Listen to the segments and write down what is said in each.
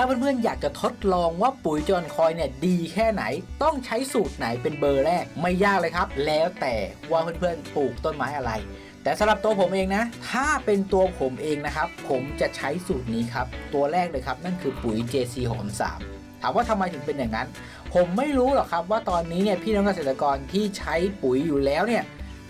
ถ้าเพื่อนๆอยากจะทดลองว่าปุ๋ยจอนคอยเนี่ยดีแค่ไหน ต้องใช้สูตรไหนเป็นเบอร์แรก ไม่ยากเลยครับ แล้วแต่ว่าเพื่อนๆปลูกต้นไม้อะไร แต่สำหรับตัวผมเองนะ ถ้าเป็นตัวผมเองนะครับ ผมจะใช้สูตรนี้ครับ ตัวแรกเลยครับ นั่นคือปุ๋ย JC 63ถามว่าทำไมถึงเป็นอย่างนั้น ผมไม่รู้หรอกครับว่าตอนนี้เนี่ยพี่น้องเกษตรกรที่ใช้ปุ๋ยอยู่แล้วเนี่ย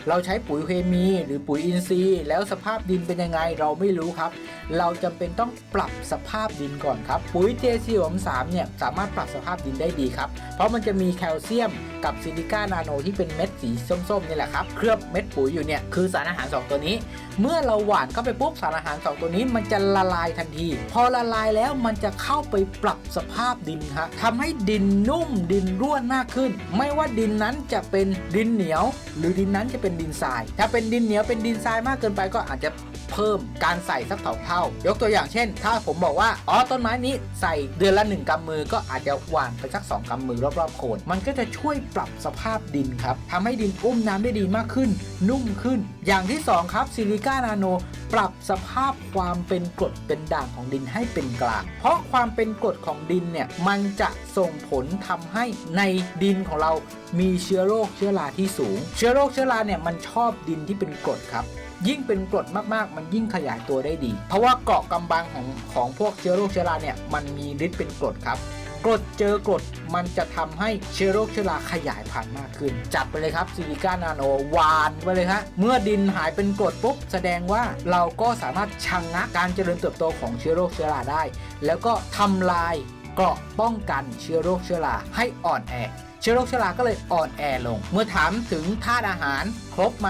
เราใช้ปุ๋ยเคมีหรือปุ๋ยอินทรีย์ แล้วสภาพดินเป็นยังไงเราไม่รู้ครับ เราจำเป็นต้องปรับสภาพดินก่อนครับปุ๋ย JC 3เนี่ยสามารถปรับสภาพดินได้ดีครับ เพราะมันจะมีแคลเซียมกับซิลิก้านาโนที่เป็นเม็ดสีส้มๆนี่แหละครับเคลือบเม็ดปุ๋ยอยู่เนี่ยคือสารอาหาร 2 ตัวนี้ เมื่อเราหว่านเข้าไปปุ๊บสารอาหาร 2 ตัวนี้มันจะละลายทันที พอละลายแล้วมันจะเข้าไปปรับสภาพดินฮะทำให้ดินนุ่มดินร่วนมากขึ้น ไม่ว่าดินนั้นจะเป็นดินเหนียว หรือดินนั้นจะเป็นดินทราย ถ้าเป็นดินเหนียวเป็นดินทรายมากเกินไปก็อาจจะเพิ่มการใส่สักสองเท่า ยกตัวอย่างเช่น ถ้าผมบอกว่า อ๋อ ต้นไม้นี้ใส่เดือนละหนึ่งกำมือ ก็อาจจะหว่านไปสักสองกำมือรอบๆโคน มันก็จะช่วยปรับสภาพดินครับทำให้ดินอุ้มน้ำได้ดีมากขึ้น นุ่มขึ้น อย่างที่สองครับซิลิก้านาโน ปรับสภาพความเป็นกรดเป็นด่างของดินให้เป็นกลาง เพราะความเป็นกรดของดินเนี่ย มันจะส่งผลทำให้ในดินของเรามีเชื้อโรคเชื้อราที่สูง เชื้อโรคเชื้อราเนี่ยมันชอบดินที่เป็นกรดครับ ยิ่งเป็นกรดมากๆ มันยิ่งขยายตัวได้ดี เพราะว่าเกาะกำบังของของพวกเชื้อโรคเชื้อราเนี่ยมันมีฤทธิ์เป็นกรดครับกรดเจอกรดมันจะทำให้เชื้อโรคเชื้อราขยายพันธุ์มากขึ้น จัดไปเลยครับซิลิก้านาโนหวานไปเลยฮะเมื่อดินหายเป็นกรดปุ๊บแสดงว่าเราก็สามารถชะงงักการเจริญเติบโตของเชื้อโรคเชื้อราได้ แล้วก็ทำลายเกราะป้องกันเชื้อโรคเชื้อราให้อ่อนแอ เชื้อโรคชราก็เลยอ่อนแอลง เมื่อถามถึงธาตุอาหารครบไหม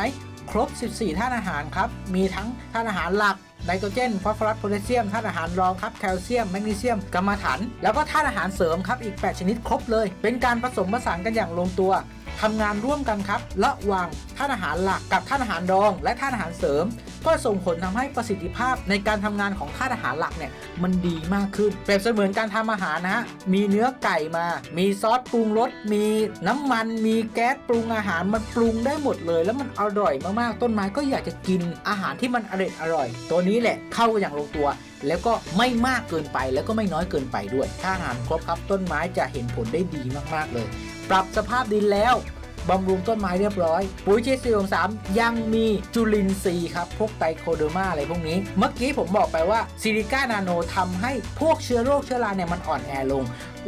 ครบ 14ธาตุอาหารครับ มีทั้งธาตุอาหารหลักไนโตรเจน ฟอสฟอรัส โพแทสเซียม ธาตุอาหารรองครับ แคลเซียม แมกนีเซียมกัมะถันแล้วก็ธาตุอาหารเสริมครับ อีก 8 ชนิดครบเลย เป็นการผสมผสานกันอย่างลงตัว ทำงานร่วมกันครับ ระหว่างธาตุอาหารหลักกับธาตุอาหารรอง และธาตุอาหารเสริม ก็ส่งผลทำให้ประสิทธิภาพในการทำงานของธาตุอาหารหลักเนี่ยมันดีมากขึ้นเปรียบเสมือนการทำอาหารนะฮะมีเนื้อไก่มา มีซอสปรุงรสมีน้ำมัน มีแก๊สปรุงอาหารมันปรุงได้หมดเลย แล้วมันอร่อยมากๆต้นไม้ก็อยากจะกินอาหารที่มันอร่อยอร่อย ตัวนี้แหละเข้ากันอย่างลงตัวแล้วก็ไม่มากเกินไปแล้วก็ไม่น้อยเกินไปด้วย ถ้าอาหารครบครับต้นไม้จะเห็นผลได้ดีมาก ๆ เลย ปรับสภาพดินแล้วบำรุงต้นไม้เรียบร้อย ปุ๋ยเจสีของสามยังมีจุลินทรีย์ครับ พวกไตโคเดอร์มาอะไรพวกนี้ เมื่อกี้ผมบอกไปว่าซิลิก้านาโนทำให้พวกเชื้อโรคเชื้อราเนี่ยมันอ่อนแอลง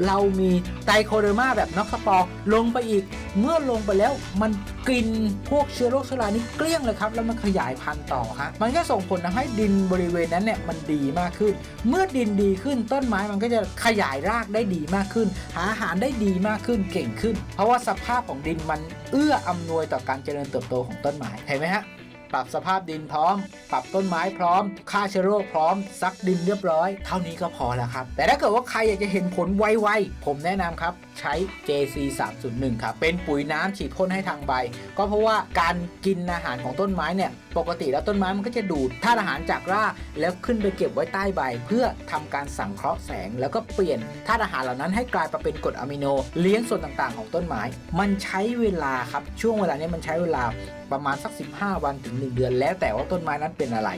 เรามีไตโคเดอร์มาแบบน็อกสปอร์ลงไปอีก เมื่อลงไปแล้วมันกินพวกเชื้อโรคชรานี่เกลี้ยงเลยครับ แล้วมันขยายพันธุ์ต่อฮะมันก็ส่งผลทำให้ดินบริเวณนั้นเนี่ยมันดีมากขึ้น เมื่อดินดีขึ้นต้นไม้มันก็จะขยายรากได้ดีมากขึ้น หาอาหารได้ดีมากขึ้นเก่งขึ้น เพราะว่าสภาพของดินมันเอื้ออำนวยต่อการเจริญเติบโตของต้นไม้เห็นไหมฮะ ปรับสภาพดินพร้อม ปรับต้นไม้พร้อม ฆ่าเชื้อโรคพร้อม ซักดินเรียบร้อย เท่านี้ก็พอแล้วครับ แต่ถ้าเกิดว่าใครอยากจะเห็นผลไวๆ ผมแนะนำครับ ใช้ JC 301ครับ เป็นปุ๋ยน้ำฉีดพ่นให้ทางใบ ก็เพราะว่าการกินอาหารของต้นไม้เนี่ย ปกติแล้วต้นไม้มันก็จะดูดธาตุอาหารจากรากแล้วขึ้นไปเก็บไว้ใต้ใบ เพื่อทำการสังเคราะห์แสง แล้วก็เปลี่ยนธาตุอาหารเหล่านั้นให้กลายมาเป็นกรดอะมิโน เลี้ยงส่วนต่างๆ ของต้นไม้ มันใช้เวลาครับ ช่วงเวลานี้มันใช้เวลาประมาณสัก 15 วันถึง1 เดือน แล้วแต่ว่าต้นไม้นั้นเป็นอะไร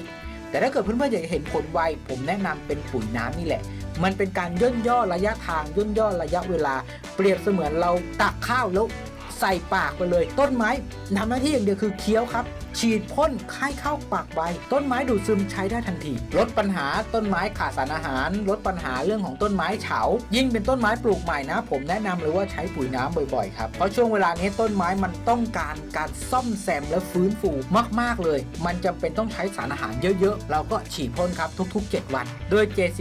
แต่ถ้าเกิดเพื่อนๆอยากจะเห็นผลไวผมแนะนำเป็นปุ๋ยน้ำนี่แหละ มันเป็นการย่นย่อระยะทางย่นย่อระยะเวลา เปรียบเสมือนเราตักข้าวแล้ว ใส่ปากไปเลย ต้นไม้ทำหน้าที่อย่างเดียวคือเคี้ยวครับ ฉีดพ่นให้เข้าปากใบ ต้นไม้ดูดซึมใช้ได้ทันที ลดปัญหาต้นไม้ขาดสารอาหาร ลดปัญหาเรื่องของต้นไม้เฉา ยิ่งเป็นต้นไม้ปลูกใหม่นะ ผมแนะนำเลยว่าใช้ปุ๋ยน้ำบ่อยๆครับ เพราะช่วงเวลานี้ต้นไม้มันต้องการการซ่อมแซมและฟื้นฟูมากๆเลย มันจำเป็นต้องใช้สารอาหารเยอะๆ เราก็ฉีดพ่นครับทุก ๆ 7 วันด้วย JC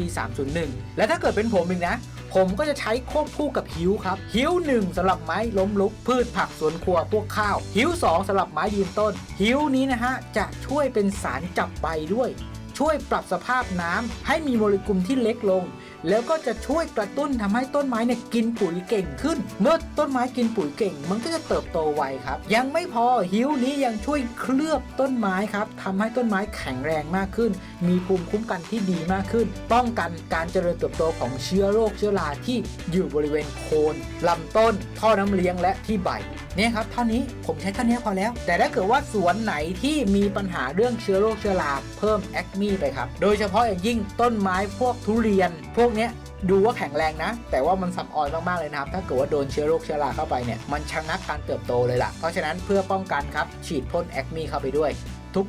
301และถ้าเกิดเป็นผมเองนะ ผมก็จะใช้ควบคู่กับหิวครับ หิวหนึ่งสำหรับไม้ล้มลุก พืชผักสวนครัวพวกข้าว หิวสองสำหรับไม้ยืนต้น หิวนี้นะฮะจะช่วยเป็นสารจับใบด้วย ช่วยปรับสภาพน้ำให้มีโมเลกุลที่เล็กลง แล้วก็จะช่วยกระตุ้นทำให้ต้นไม้เนี่ยกินปุ๋ยเก่งขึ้น เมื่อต้นไม้กินปุ๋ยเก่ง มันก็จะเติบโตไวครับ ยังไม่พอหิวนี้ยังช่วยเคลือบต้นไม้ครับทำให้ต้นไม้แข็งแรงมากขึ้น มีภูมิคุ้มกันที่ดีมากขึ้น ป้องกันการเจริญเติบโตของเชื้อโรคเชื้อราที่อยู่บริเวณโคนลำต้น ท่อน้ำเลี้ยงและที่ใบเนี่ยครับเท่านี้ผมใช้เท่านี้พอแล้ว แต่ถ้าเกิดว่าสวนไหนที่มีปัญหาเรื่องเชื้อโรคเชื้อราเพิ่มแอคมีไปครับ โดยเฉพาะอย่างยิ่งต้นไม้พวกทุเรียน พวกเนี้ยดูว่าแข็งแรงนะ แต่ว่ามันสับออยมาก ๆ เลยนะครับ ถ้าเกิดว่าโดนเชื้อโรคเชื้อราเข้าไปเนี่ย มันชะงักการเติบโตเลยล่ะ เพราะฉะนั้นเพื่อป้องกันครับ ฉีดพ่นแอคมีเข้าไปด้วย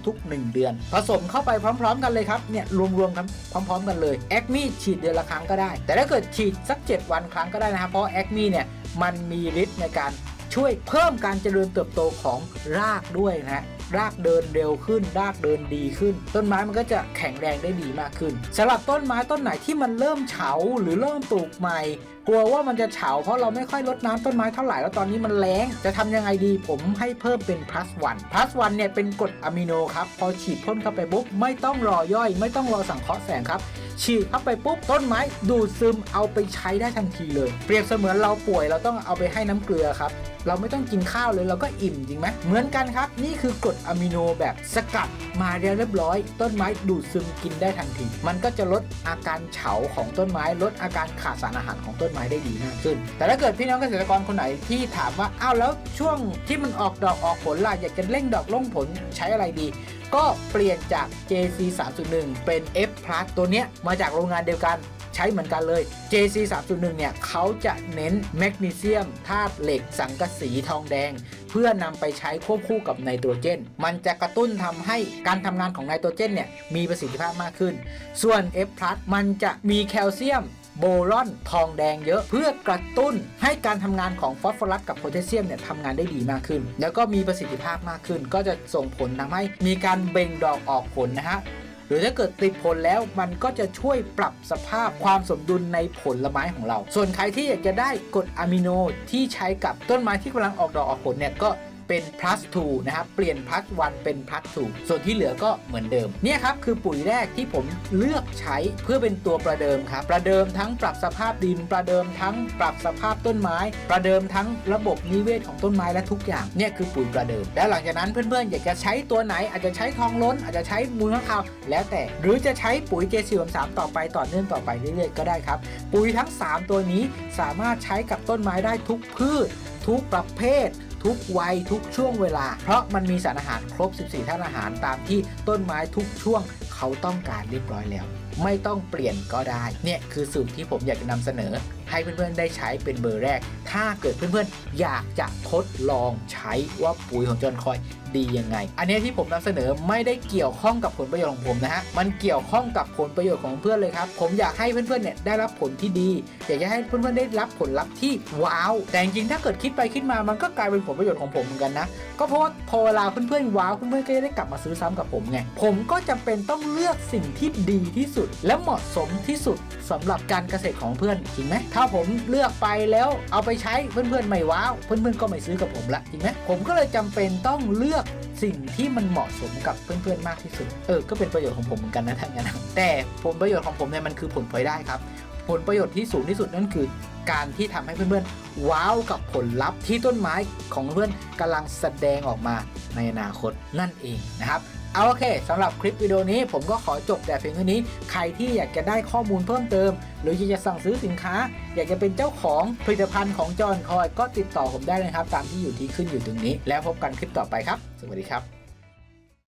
ทุกๆ 1 เดือน ผสมเข้าไปพร้อม ๆ กันเลยครับ เนี่ยรวมๆกันพร้อม ๆ กันเลยแอคมีฉีดเดือนละครั้งก็ได้ แต่ถ้าเกิดฉีดสัก 7 วันครั้งก็ได้นะครับ เพราะแอคมีเนี่ยมันมีฤทธิ์ในการ ช่วยเพิ่มการเจริญเติบโตของรากด้วยนะฮะรากเดินเร็วขึ้น รากเดินดีขึ้น ต้นไม้มันก็จะแข็งแรงได้ดีมากขึ้นสำหรับต้นไม้ต้นไหนที่มันเริ่มเฉาหรือเริ่มปลูกใหม่ กลัวว่ามันจะเฉาเพราะเราไม่ค่อยลดน้ำต้นไม้เท่าไหร่แล้วตอนนี้มันแล้งจะทำยังไงดีผมให้เพิ่มเป็น plus one plus one เนี่ยเป็นกรดอะมิโนครับพอฉีดพ่นเข้าไปปุ๊บไม่ต้องรอย่อย ไม่ต้องรอสังเคราะห์แสงครับ ฉีดเข้าไปปุ๊บต้นไม้ดูดซึมเอาไปใช้ได้ทันทีเลย เปรียบเสมือนเราป่วยเราต้องเอาไปให้น้ำเกลือครับเราไม่ต้องกินข้าวเลยเราก็อิ่มจริงไหมเหมือนกันครับ นี่คือกรดอะมิโนแบบสกัดมาเรียบร้อย ต้นไม้ดูดซึมกินได้ทันที มันก็จะลดอาการเฉาของต้นไม้ ลดอาการขาดสารอาหารของต้นไม้ได้ดีมากขึ้น แต่ถ้าเกิดพี่น้องเกษตรกรคนไหนที่ถามว่าอ้าวแล้วช่วงที่มันออกดอกออกผลล่ะอยากจะเร่งดอกล่งผลใช้อะไรดี ก็เปลี่ยนจาก JC 3.1 เป็น F Plus ตัวเนี้ยมาจากโรงงานเดียวกันใช้เหมือนกันเลย JC 3.1 เนี่ยเขาจะเน้นแมกนีเซียมธาตุเหล็กสังกะสีทองแดง เพื่อนำไปใช้ควบคู่กับไนโตรเจน มันจะกระตุ้นทำให้การทำงานของไนโตรเจนเนี่ยมีประสิทธิภาพมากขึ้น ส่วน F Plus มันจะมีแคลเซียม โบรอนทองแดงเยอะเพื่อกระตุ้นให้การทำงานของฟอสฟอรัสกับโพแทสเซียมเนี่ยทำงานได้ดีมากขึ้น แล้วก็มีประสิทธิภาพมากขึ้น ก็จะส่งผลทำให้มีการเบ่งดอกออกผลนะฮะหรือถ้าเกิดติดผลแล้วมันก็จะช่วยปรับสภาพความสมดุลในผลไม้ของเรา ส่วนใครที่อยากจะได้กรดอะมิโนที่ใช้กับต้นไม้ที่กำลังออกดอกออกผลเนี่ยก็ เป็น plus 2นะครับ เปลี่ยน plus 1 เป็น plus 2ส่วนที่เหลือก็เหมือนเดิม เนี่ยครับคือปุ๋ยแรกที่ผมเลือกใช้เพื่อเป็นตัวประเดิมครับ ประเดิมทั้งปรับสภาพดิน ประเดิมทั้งปรับสภาพต้นไม้ ประเดิมทั้งระบบนิเวศของต้นไม้และทุกอย่าง เนี่ยคือปุ๋ยประเดิม แล้วหลังจากนั้นเพื่อนๆ อยากจะใช้ตัวไหน อาจจะใช้ทองล้น อาจจะใช้มูลค้างคาวแล้วแต่ หรือจะใช้ปุ๋ย J4 3 ต่อไปต่อเนื่องต่อไปเรื่อยๆ ก็ได้ครับ ปุ๋ยทั้ง 3 ตัวนี้สามารถใช้กับต้นไม้ได้ทุกพืช ทุกประเภท ทุกวัยทุกช่วงเวลา เพราะมันมีสารอาหารครบ 14ธาตุอาหารตามที่ต้นไม้ทุกช่วงเขาต้องการเรียบร้อยแล้ว ไม่ต้องเปลี่ยนก็ได้ เนี่ยคือสูตรที่ผมอยากจะนำเสนอ ให้เพื่อนๆได้ใช้เป็นเบอร์แรก ถ้าเกิดเพื่อนๆอยากจะทดลองใช้ว่าปุ๋ยของจอนคอยดียังไง อันนี้ที่ผมนำเสนอไม่ได้เกี่ยวข้องกับผลประโยชน์ของผมนะฮะ มันเกี่ยวข้องกับผลประโยชน์ของเพื่อนเลยครับ ผมอยากให้เพื่อนๆเนี่ยได้รับผลที่ดี อยากจะให้เพื่อนๆได้รับผลลัพธ์ที่ว้าว แต่จริงๆถ้าเกิดคิดไปคิดมา มันก็กลายเป็นผลประโยชน์ของผมเหมือนกันนะ ก็เพราะว่าพอเวลาเพื่อนๆว้าวเพื่อนๆก็จะได้กลับมาซื้อซ้ำกับผมไง ผมก็จำเป็นต้องเลือกสิ่งที่ดีที่สุด และเหมาะสมที่สุดสำหรับการเกษตรของเพื่อนจริงไหมถ้าาผมเลือกไปแล้วเอาไปใช้เพื่อนๆไม่ว้าว เพื่อนๆก็ไม่ซื้อกับผมละจริงไหมผมก็เลยจำเป็นต้องเลือกสิ่งที่มันเหมาะสมกับเพื่อนๆมากที่สุด เออ ก็เป็นประโยชน์ของผมเหมือนกันนะทั้งนั้นแต่ผลประโยชน์ของผมเนี่ยมันคือผลพลอยได้ครับ ผลประโยชน์ที่สูงที่สุดนั่นคือ การที่ทำให้เพื่อนๆว้าวกับผลลัพธ์ที่ต้นไม้ของเพื่อนกำลังแสดงออกมาในอนาคตนั่นเองนะครับเอาโอเคสำหรับคลิปวิดีโอนี้ผมก็ขอจบแต่เพียงเท่านี้ ใครที่อยากจะได้ข้อมูลเพิ่มเติม หรืออยากจะสั่งซื้อสินค้า อยากจะเป็นเจ้าของผลิตภัณฑ์ของจอห์นคอยก็ติดต่อผมได้นะครับ ตามที่อยู่ที่ขึ้นอยู่ตรงนี้ แล้วพบกันคลิปต่อไปครับ สวัสดีครับ